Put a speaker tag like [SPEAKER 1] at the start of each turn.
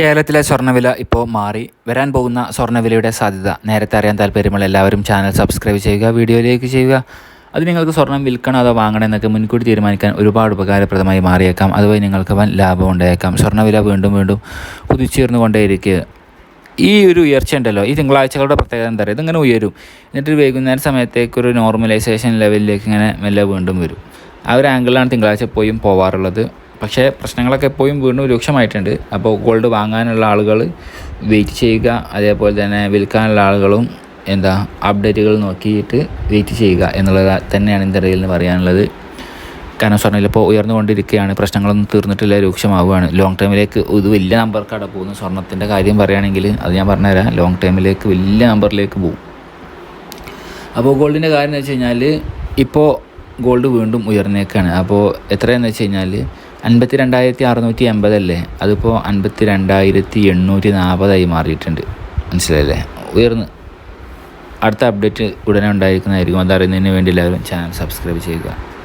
[SPEAKER 1] കേരളത്തിലെ സ്വർണവില ഇപ്പോൾ മാറി. വരാൻ പോകുന്ന സ്വർണവിലയുടെ സാധ്യത. നേരത്തെ അറിയാൻ താല്പര്യമുള്ള എല്ലാവരും ചാനൽ സബ്സ്ക്രൈബ് ചെയ്യുക വീഡിയോയിലേക്ക് ചെയ്യുക. അത് നിങ്ങൾക്ക് സ്വർണം വിൽക്കണോ അതോ വാങ്ങണോ എന്നൊക്കെ മുൻകൂട്ടി തീരുമാനിക്കാൻ ഒരുപാട് ഉപകാരപ്രദമായി മാറിയേക്കാം. അതുവഴി നിങ്ങൾക്ക് വൻ ലാഭം ഉണ്ടായേക്കാം. സ്വർണവില വീണ്ടും വീണ്ടും കുതിച്ചുയർന്നുകൊണ്ടേയിരിക്കുക. ഈ ഒരു ഉയർച്ച ഉണ്ടല്ലോ. ഈ തിങ്കളാഴ്ചകളുടെ പ്രത്യേകത എന്താ പറയുക ഇതിങ്ങനെ ഉയരും. എന്നിട്ട് വൈകുന്നേരം സമയത്തേക്ക് ഒരു നോർമലൈസേഷൻ ലെവലിലേക്ക് ഇങ്ങനെ മെല്ലെ വീണ്ടും വരും. ആ ഒരു ആംഗിളിലാണ് തിങ്കളാഴ്ച പോയും പോവാറുള്ളത്. പക്ഷേ പ്രശ്നങ്ങളൊക്കെ എപ്പോഴും വീണ്ടും രൂക്ഷമായിട്ടുണ്ട്. അപ്പോൾ ഗോൾഡ് വാങ്ങാനുള്ള ആളുകൾ വെയിറ്റ് ചെയ്യുക അതേപോലെ തന്നെ വിൽക്കാനുള്ള ആളുകളും എന്താ അപ്ഡേറ്റുകൾ നോക്കിയിട്ട് വെയിറ്റ് ചെയ്യുക എന്നുള്ളത് തന്നെയാണ് എന്റെ ഇടയിൽ നിന്ന് പറയാനുള്ളത്. കാരണം സ്വർണയിൽ ഇപ്പോൾ ഉയർന്നുകൊണ്ടിരിക്കുകയാണ് പ്രശ്നങ്ങളൊന്നും തീർന്നിട്ടില്ല രൂക്ഷമാവുകയാണ്. ലോങ് ടൈമിലേക്ക് ഇത് വലിയ നമ്പർക്കാണ് പോകുന്നു. സ്വർണത്തിന്റെ കാര്യം പറയുകയാണെങ്കിൽ അത് ഞാൻ പറഞ്ഞുതരാം ലോങ് ടൈമിലേക്ക് വലിയ നമ്പറിലേക്ക് പോകും. അപ്പോൾ ഗോൾഡിന്റെ കാര്യം എന്ന് വെച്ച് കഴിഞ്ഞാൽ ഇപ്പോൾ ഗോൾഡ് വീണ്ടും ഉയർന്നേക്കാണ്. അപ്പോൾ എത്രയെന്ന് വെച്ച് കഴിഞ്ഞാൽ അൻപത്തി രണ്ടായിരത്തി അറുന്നൂറ്റി എൺപതല്ലേ അതിപ്പോൾ അൻപത്തി രണ്ടായിരത്തി എണ്ണൂറ്റി നാൽപ്പതായി മാറിയിട്ടുണ്ട്. മനസ്സിലായില്ലേ? ഉയർന്ന്. അടുത്ത അപ്ഡേറ്റ് ഉടനെ ഉണ്ടായിരിക്കുന്നതായിരിക്കും. അതറിയുന്നതിന് വേണ്ടി എല്ലാവരും ചാനൽ സബ്സ്ക്രൈബ് ചെയ്യുക.